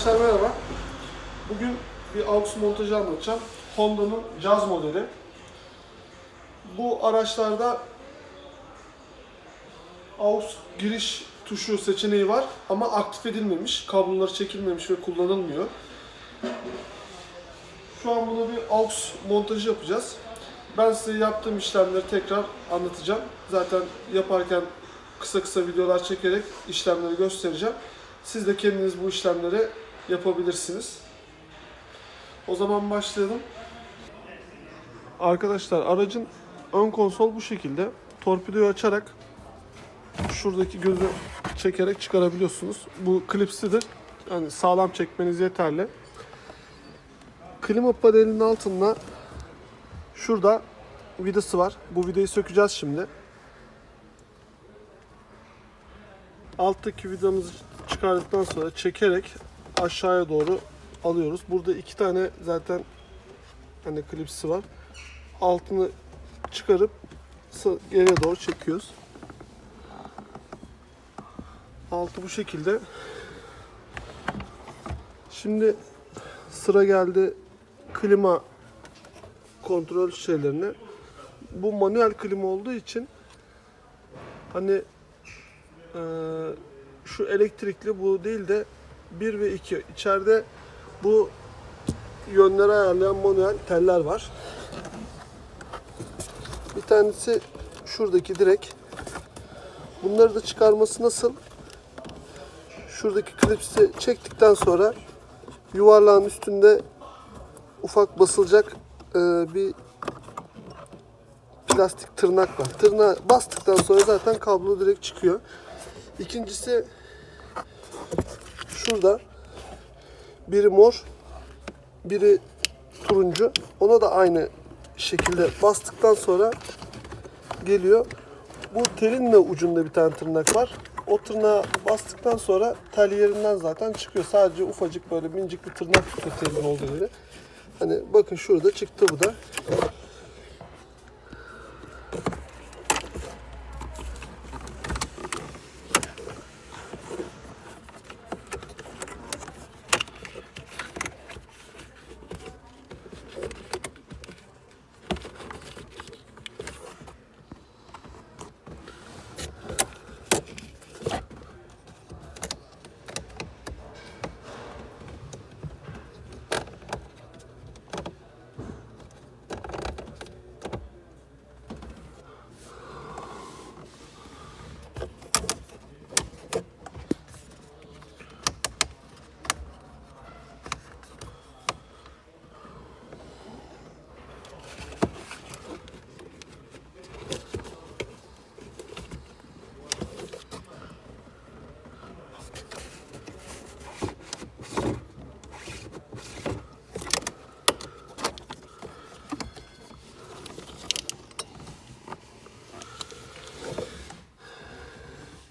Arkadaşlar merhaba. Bugün bir AUX montajı anlatacağım. Honda'nın Jazz modeli. Bu araçlarda AUX giriş tuşu seçeneği var ama aktif edilmemiş, kabloları çekilmemiş ve kullanılmıyor. Şu an bunu bir AUX montajı yapacağız. Ben size yaptığım işlemleri tekrar anlatacağım. Zaten yaparken kısa kısa videolar çekerek işlemleri göstereceğim. Siz de kendiniz bu işlemleri yapabilirsiniz. O zaman başlayalım. Arkadaşlar aracın ön konsol bu şekilde. Torpidoyu açarak şuradaki gözü çekerek çıkarabiliyorsunuz. Bu klipsidir. Yani sağlam çekmeniz yeterli. Klima panelinin altında şurada vidası var. Bu vidayı sökeceğiz şimdi. Alttaki vidamızı çıkardıktan sonra çekerek aşağıya doğru alıyoruz. Burada iki tane zaten hani klipsi var. Altını çıkarıp geriye doğru çekiyoruz. Altı bu şekilde. Şimdi sıra geldi klima kontrol şeylerine. Bu manuel klima olduğu için hani eee, şu elektrikli bu değil de 1 ve 2. İçeride bu yönleri ayarlayan manuel teller var. Bir tanesi şuradaki direk. Bunları da çıkarması nasıl? Şuradaki klipsi çektikten sonra yuvarlağın üstünde ufak basılacak e, bir plastik tırnak var. Tırnağı bastıktan sonra zaten kablo direkt çıkıyor. İkincisi şurada biri mor, biri turuncu. Ona da aynı şekilde bastıktan sonra geliyor. Bu telin de ucunda bir tane tırnak var. O tırnağa bastıktan sonra tel yerinden zaten çıkıyor. Sadece ufacık böyle minicik bir tırnak tutuyor telin olduğu yeri. Hani bakın şurada çıktı bu da.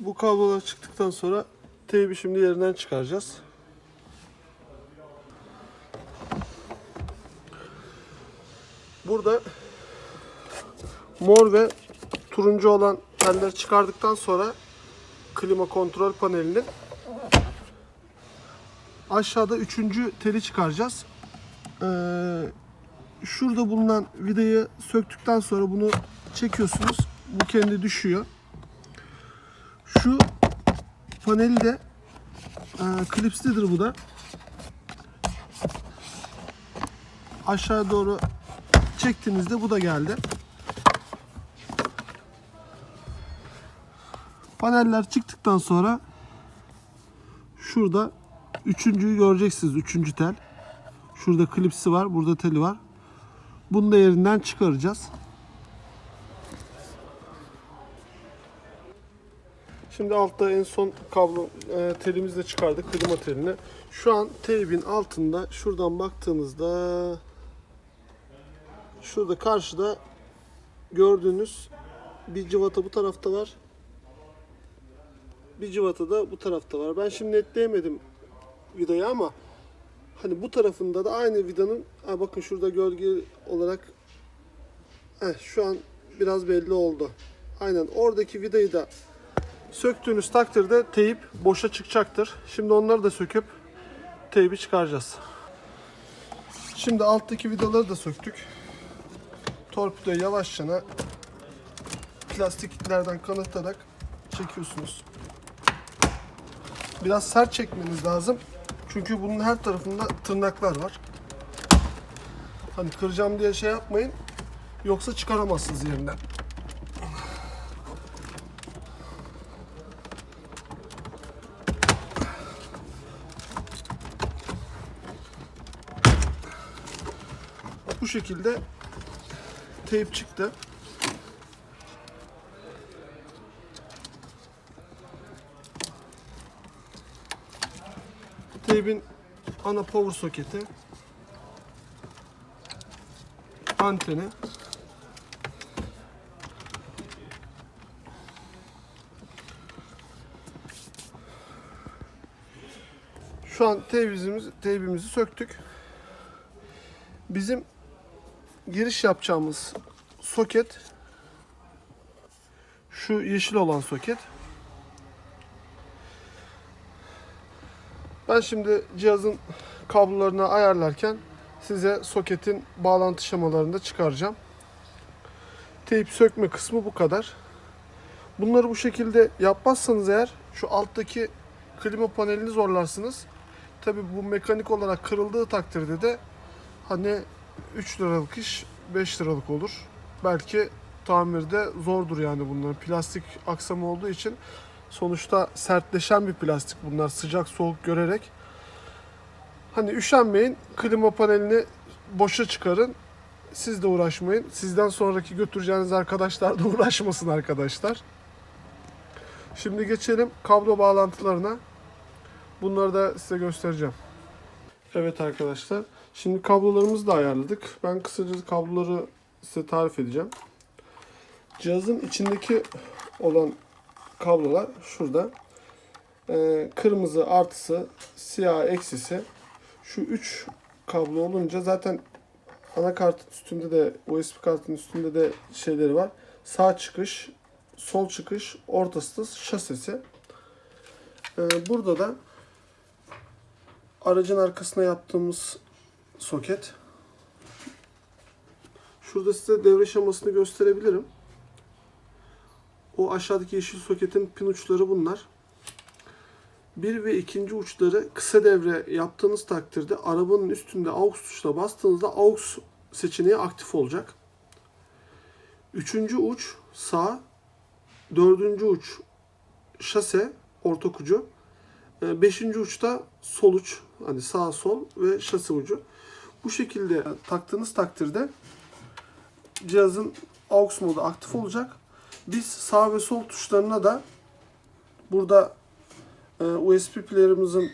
Bu kablolar çıktıktan sonra teybi şimdi yerinden çıkaracağız. Burada mor ve turuncu olan telleri çıkardıktan sonra klima kontrol panelinin aşağıda üçüncü teli çıkaracağız. Ee, şurada bulunan vidayı söktükten sonra bunu çekiyorsunuz. Bu kendi düşüyor. Şu paneli de e, klipslidir bu da. Aşağı doğru çektiğinizde bu da geldi. Paneller çıktıktan sonra şurada üçüncüyü göreceksiniz. Üçüncü tel. Şurada klipsi var. Burada teli var. Bunu da yerinden çıkaracağız. Şimdi altta en son kablo e, telimizi de çıkardık klima telini. Şu an teybin altında şuradan baktığınızda şurada karşıda gördüğünüz bir cıvata bu tarafta var. Bir cıvata da bu tarafta var. Ben şimdi netleyemedim vidayı ama hani bu tarafında da aynı vidanın ha bakın şurada gölge olarak heh, şu an biraz belli oldu. Aynen oradaki vidayı da söktüğünüz takdirde teyip boşa çıkacaktır. Şimdi onları da söküp teybi çıkaracağız. Şimdi alttaki vidaları da söktük. Torpidoyu yavaşça plastiklerden kanatarak çekiyorsunuz. Biraz sert çekmeniz lazım. Çünkü bunun her tarafında tırnaklar var. Hani kıracağım diye şey yapmayın. Yoksa çıkaramazsınız yerinden. Bu şekilde teyp çıktı. Teybin ana power soketi, anteni, Şu an teybimizi, teybimizi söktük. Bizim giriş yapacağımız soket şu yeşil olan soket. Ben şimdi cihazın kablolarını ayarlarken size soketin bağlantı şemalarını da çıkaracağım. Teyp sökme kısmı bu kadar. Bunları bu şekilde yapmazsanız eğer şu alttaki klima panelini zorlarsınız. Tabi bu mekanik olarak kırıldığı takdirde de hani 3 liralık iş 5 liralık olur. Belki tamirde zordur yani bunların. Plastik aksamı olduğu için sonuçta sertleşen bir plastik bunlar sıcak soğuk görerek. Hani üşenmeyin klima panelini boşa çıkarın. Siz de uğraşmayın. Sizden sonraki götüreceğiniz arkadaşlar da uğraşmasın arkadaşlar. Şimdi geçelim kablo bağlantılarına. Bunları da size göstereceğim. Evet arkadaşlar. Şimdi kablolarımızı da ayarladık. Ben kısaca kabloları size tarif edeceğim. Cihazın içindeki olan kablolar şurada. Ee, kırmızı artısı, siyah eksisi. Şu üç kablo olunca zaten anakartın üstünde de USB kartın üstünde de şeyleri var. Sağ çıkış, sol çıkış, ortası da şasisi. Ee, burada da aracın arkasına yaptığımız soket. Şurada size devre şemasını gösterebilirim. O aşağıdaki yeşil soketin pin uçları bunlar. Bir ve ikinci uçları kısa devre yaptığınız takdirde arabanın üstünde AUX tuşuna bastığınızda AUX seçeneği aktif olacak. Üçüncü uç sağ, dördüncü uç şase, ortak ucu. Ee, Beşinci uçta sol uç, hani sağ sol ve şase ucu. Bu şekilde taktığınız takdirde cihazın AUX modu aktif olacak. Biz sağ ve sol tuşlarına da burada e, USB player'ımızın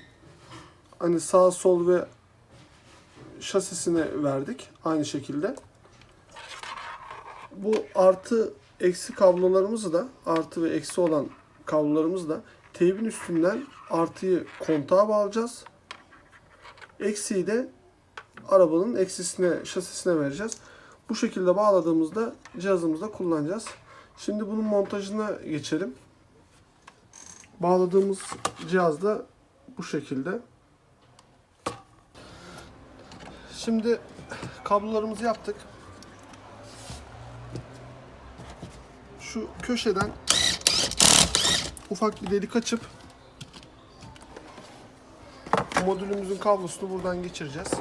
hani sağ sol ve şasisine verdik aynı şekilde. Bu artı eksi kablolarımızı da artı ve eksi olan kablolarımızı da teybin üstünden artıyı kontağa bağlayacağız. Eksiyi de arabanın eksisine, şasisine vereceğiz. Bu şekilde bağladığımızda cihazımızda kullanacağız. Şimdi bunun montajına geçelim. Bağladığımız cihaz da bu şekilde. Şimdi kablolarımızı yaptık. Şu köşeden ufak bir delik açıp modülümüzün kablosunu buradan geçireceğiz.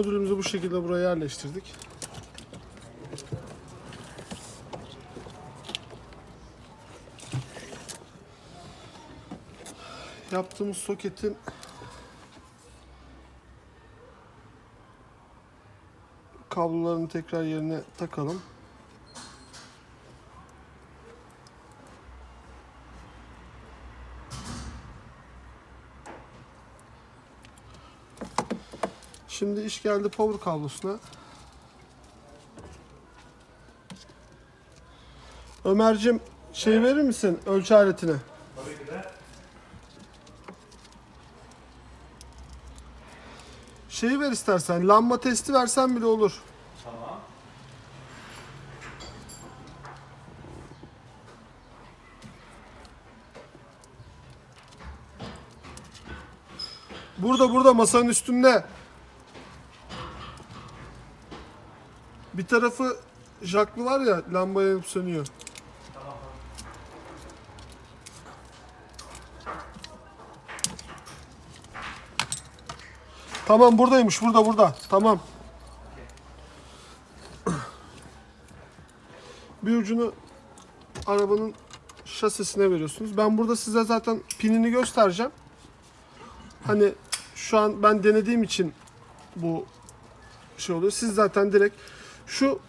Modülümüzü bu şekilde buraya yerleştirdik. Yaptığımız soketin kablolarını tekrar yerine takalım. Şimdi iş geldi power kablosuna. Ömer'cim şey verir misin ölçü aletini? Tabii ki de. Şeyi ver istersen lamba testi versen bile olur. Tamam. Burada burada masanın üstünde. Bir tarafı jaklı var ya lamba yanıp sönüyor. Tamam. Buradaymış burada burada. Tamam. Bir ucunu arabanın şasisine veriyorsunuz. Ben burada size zaten pinini göstereceğim. Hani şu an ben denediğim için bu şey oluyor. Siz zaten direkt şu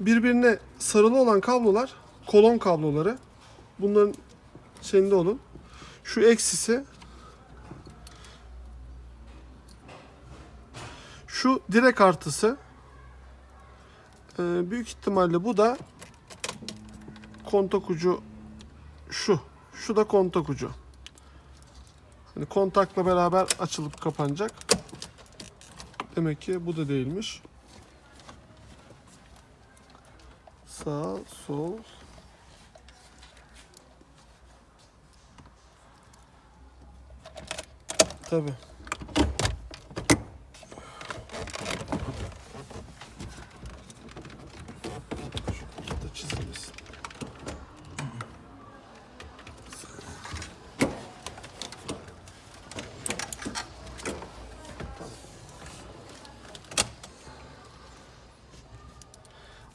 birbirine sarılı olan kablolar kolon kabloları. Bunların şeyinde olun. Şu eksisi Şu direk artısı. Ee, büyük ihtimalle bu da kontak ucu şu. Şu da kontak ucu. Hani kontakla beraber açılıp kapanacak. Demek ki bu da değilmiş. Sağ, sol. Tabii.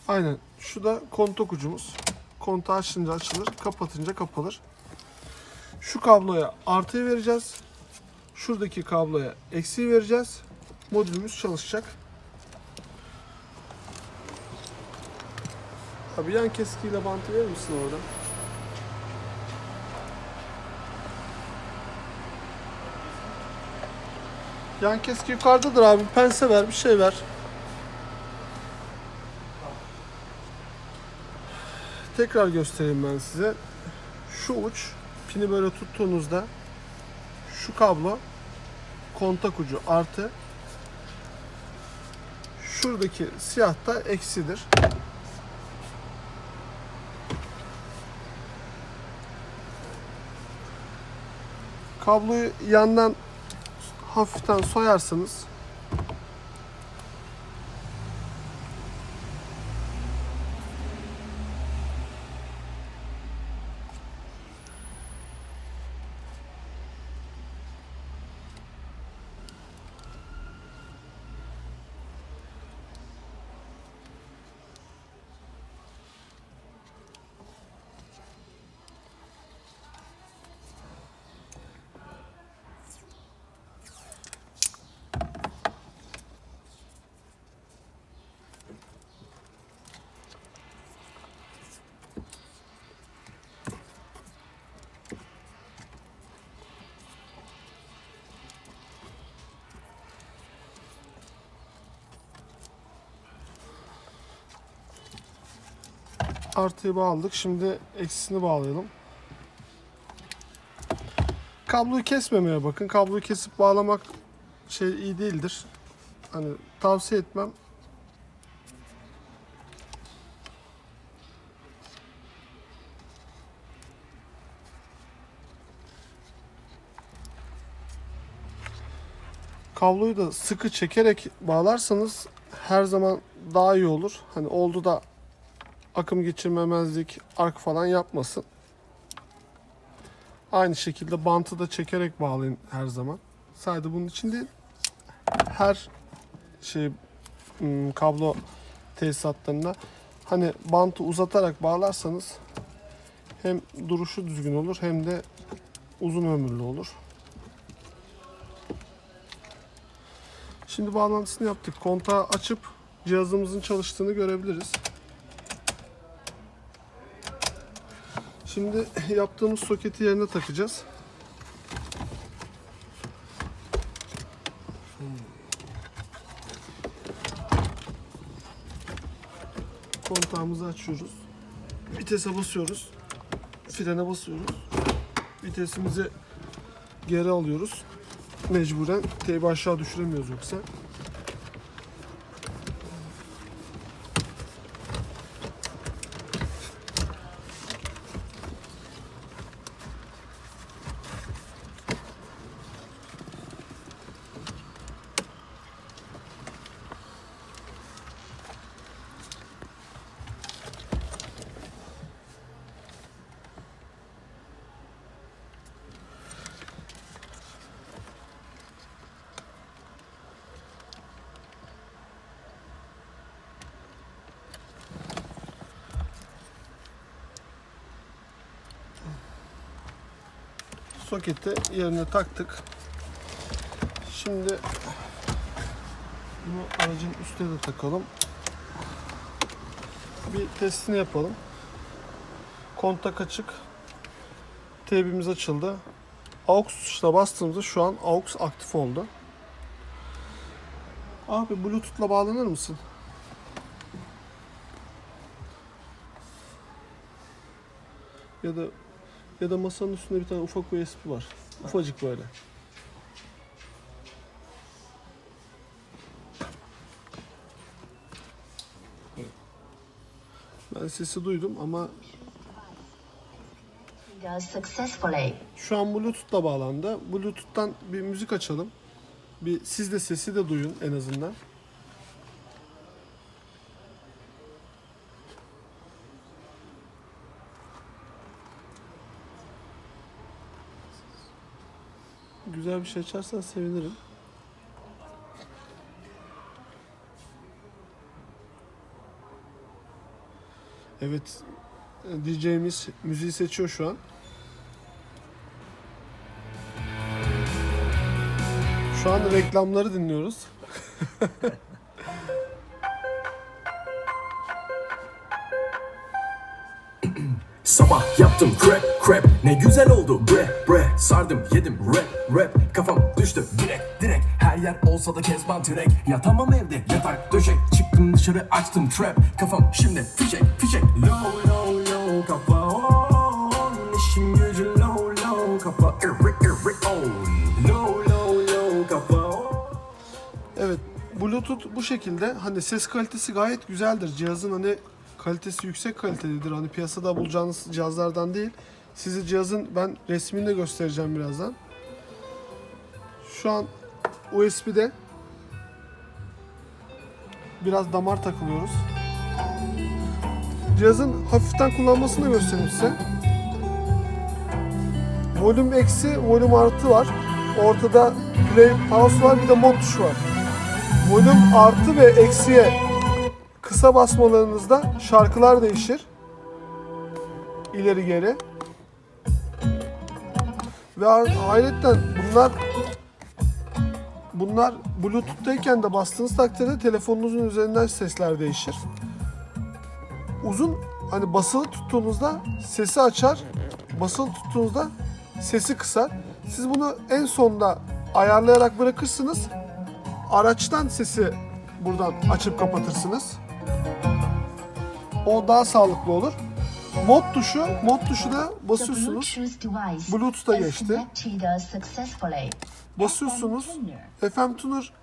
Aynen. Şu da kontak ucumuz. Kontağı açınca açılır, kapatınca kapalır. Şu kabloya artıyı vereceğiz. Şuradaki kabloya eksiği vereceğiz. Modülümüz çalışacak. Abi yan keskiyle bantı verir misin orada? Yan keski yukarıdadır abi. Pense ver, bir şey ver. Tekrar göstereyim ben size. Şu uç, pini böyle tuttuğunuzda şu kablo kontak ucu artı şuradaki siyah da eksidir. Kabloyu yandan hafiften soyarsınız. Artıyı bağladık. Şimdi eksisini bağlayalım. Kabloyu kesmemeye bakın. Kabloyu kesip bağlamak şey iyi değildir. Hani tavsiye etmem. Kabloyu da sıkı çekerek bağlarsanız her zaman daha iyi olur. Hani oldu da akım geçirmemezlik, ark falan yapmasın. Aynı şekilde bantı da çekerek bağlayın her zaman. Sadece bunun için değil. Her şey ım, kablo tesisatlarında hani bantı uzatarak bağlarsanız hem duruşu düzgün olur hem de uzun ömürlü olur. Şimdi bağlantısını yaptık. Kontağı açıp cihazımızın çalıştığını görebiliriz. Şimdi yaptığımız soketi yerine takacağız. Kontağımızı açıyoruz. Vitese basıyoruz. Frene basıyoruz. Vitesimizi geri alıyoruz. Mecburen teybi aşağı düşüremiyoruz yoksa. Soketi yerine taktık. Şimdi bunu aracın üstüne de takalım. Bir testini yapalım. Kontak açık. Teybimiz açıldı. AUX tuşuna bastığımızda şu an AUX aktif oldu. Abi Bluetooth'la bağlanır mısın? Ya da ya da masanın üstünde bir tane ufak USB var. Ufacık böyle. Ben sesi duydum ama şu an Bluetooth'la bağlandı. Bluetooth'tan bir müzik açalım. Bir siz de sesi de duyun en azından. Güzel bir şey açarsan sevinirim. Evet, DJ'miz müziği seçiyor şu an. Şu an reklamları dinliyoruz. Sabah yaptım crap crap ne güzel oldu. Bre bre. Sardım yedim. Rap rap. Kafam düştü. Direkt direkt. Her yer olsa da kezban türek Yatamam evde. Yatak döşek. Çıktım dışarı açtım trap. Kafam şimdi fişek fişek. Low low low. Kafa on. İşim gücüm low low. Kafa irri irri on. Low low low. Kafa on. Evet, Bluetooth bu şekilde. Hani ses kalitesi gayet güzeldir. Cihazın. Hani kalitesi yüksek kalitededir. Hani piyasada bulacağınız cihazlardan değil. Size cihazın ben resmini de göstereceğim birazdan. Şu an USB'de biraz damar takılıyoruz. Cihazın hafiften kullanmasını göstereyim size. Volüm eksi, volüm artı var. Ortada play, pause var, bir de mod tuşu var. Volüm artı ve eksiye kısa basmalarınızda şarkılar değişir. İleri geri. Ve ayrıca bunlar bunlar Bluetooth'tayken de bastığınız takdirde telefonunuzun üzerinden sesler değişir. Uzun hani basılı tuttuğunuzda sesi açar, basılı tuttuğunuzda sesi kısar. Siz bunu en sonda ayarlayarak bırakırsınız. Araçtan sesi buradan açıp kapatırsınız. O daha sağlıklı olur. Mod tuşu, mod tuşuna The basıyorsunuz. Bluetooth is geçti. successfully. Basıyorsunuz. FM tuner.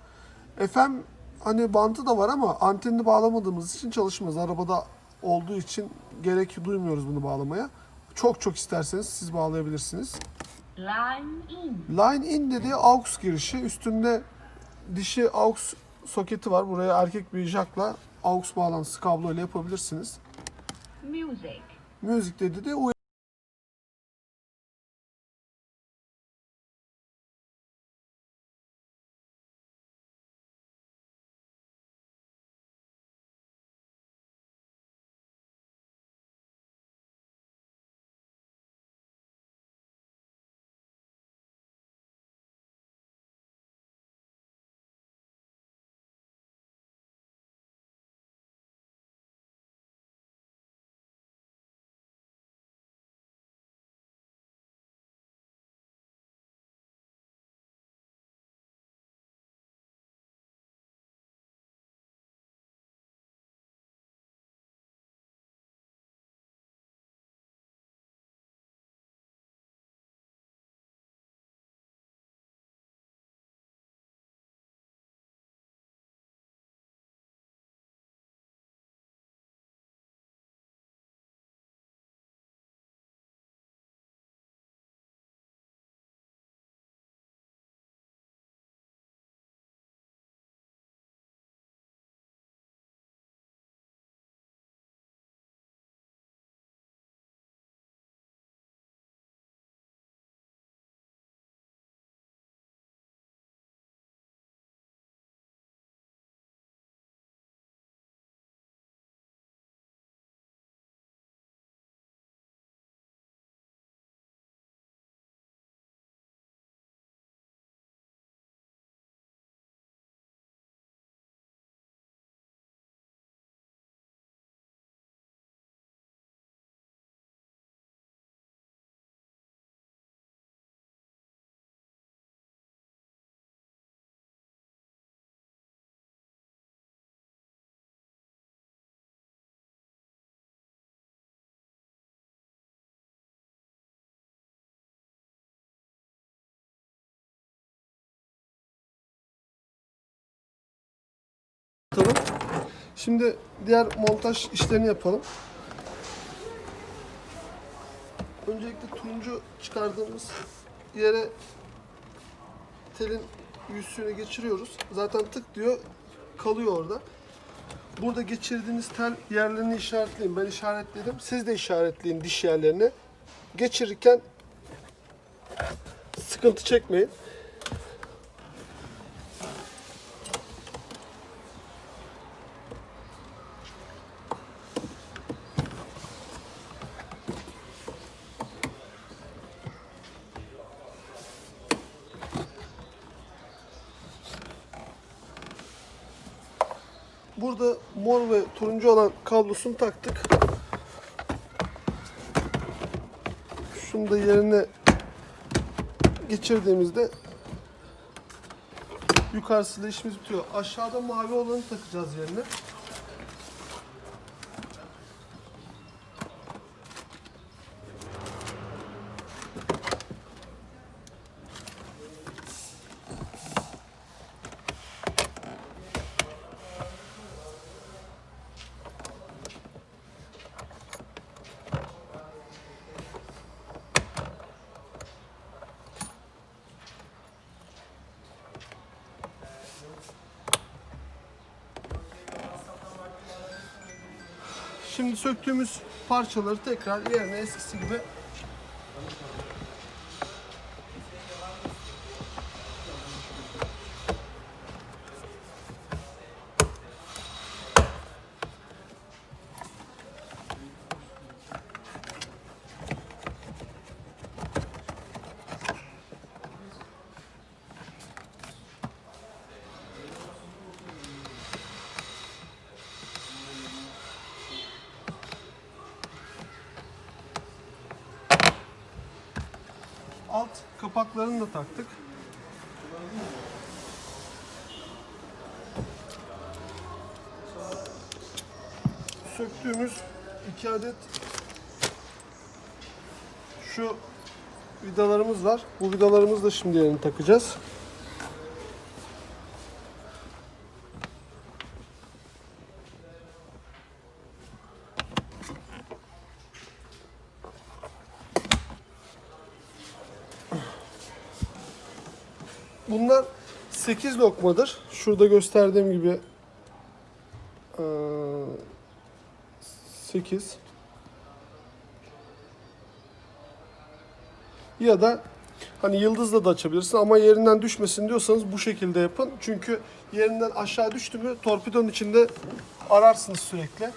FM hani bantı da var ama antenini bağlamadığımız için çalışmaz. Arabada olduğu için gerek duymuyoruz bunu bağlamaya. Çok çok isterseniz siz bağlayabilirsiniz. Line in. Line in dediği aux girişi. Üstünde dişi aux soketi var. Buraya erkek bir jackla aux bağlantısı kablo ile yapabilirsiniz. Music. Müzik dedi de. Şimdi diğer montaj işlerini yapalım. Öncelikle turuncu çıkardığımız yere telin yüzüğünü geçiriyoruz. Zaten tık diyor kalıyor orada. Burada geçirdiğiniz tel yerlerini işaretleyin. Ben işaretledim. Siz de işaretleyin diş yerlerini. Geçirirken sıkıntı çekmeyin. Burada mor ve turuncu olan kablosunu taktık. Şunu da yerine geçirdiğimizde yukarısıyla işimiz bitiyor. Aşağıda mavi olanı takacağız yerine. Şimdi söktüğümüz parçaları tekrar yerine eskisi gibi kapaklarını da taktık. Söktüğümüz iki adet şu vidalarımız var. Bu vidalarımızı da şimdi yerine takacağız. Bunlar 8 lokmadır. Şurada gösterdiğim gibi eee, 8 ya da hani yıldızla da açabilirsin ama yerinden düşmesin diyorsanız bu şekilde yapın. Çünkü yerinden aşağı düştü mü torpidonun içinde ararsınız sürekli.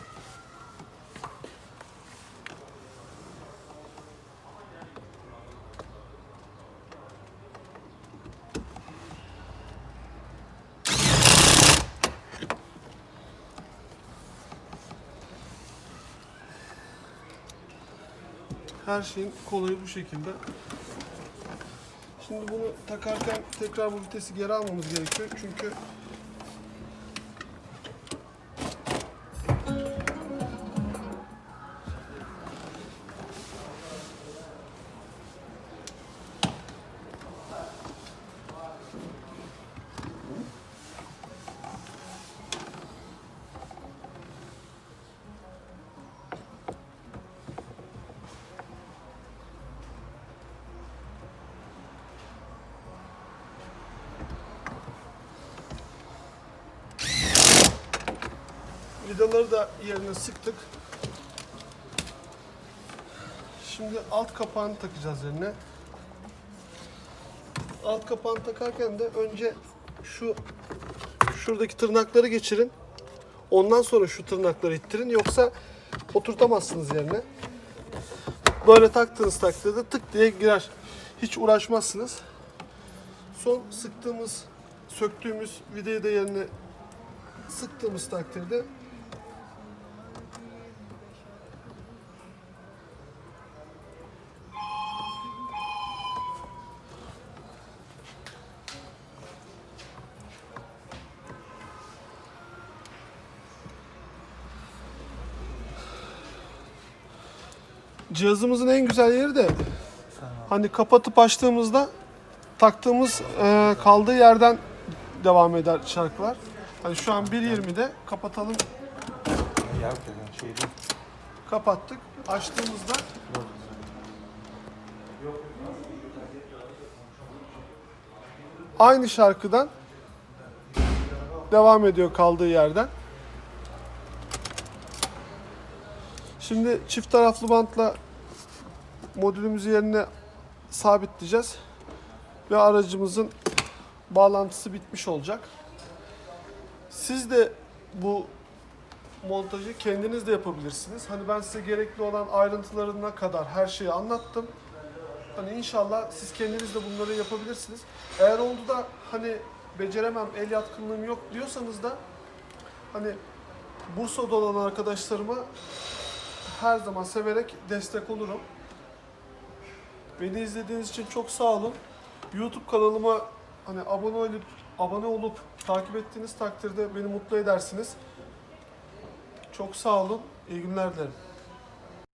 Her şeyin kolayı bu şekilde. Şimdi bunu takarken tekrar bu vitesi geri almamız gerekiyor. Çünkü yerine sıktık. Şimdi alt kapağını takacağız yerine. Alt kapağını takarken de önce şu şuradaki tırnakları geçirin. Ondan sonra şu tırnakları ittirin. Yoksa oturtamazsınız yerine. Böyle taktığınız takdirde tık diye girer. Hiç uğraşmazsınız. Son sıktığımız, söktüğümüz vidayı da yerine sıktığımız takdirde cihazımızın en güzel yeri de hani kapatıp açtığımızda taktığımız e, kaldığı yerden devam eder şarkılar. Hani şu an 1.20'de kapatalım. Kapattık. Açtığımızda aynı şarkıdan devam ediyor kaldığı yerden. Şimdi çift taraflı bantla modülümüzü yerine sabitleyeceğiz. Ve aracımızın bağlantısı bitmiş olacak. Siz de bu montajı kendiniz de yapabilirsiniz. Hani ben size gerekli olan ayrıntılarına kadar her şeyi anlattım. Hani inşallah siz kendiniz de bunları yapabilirsiniz. Eğer oldu da hani beceremem, el yatkınlığım yok diyorsanız da hani Bursa'da olan arkadaşlarıma her zaman severek destek olurum. Beni izlediğiniz için çok sağ olun. YouTube kanalıma hani abone olup abone olup takip ettiğiniz takdirde beni mutlu edersiniz. Çok sağ olun. İyi günler dilerim.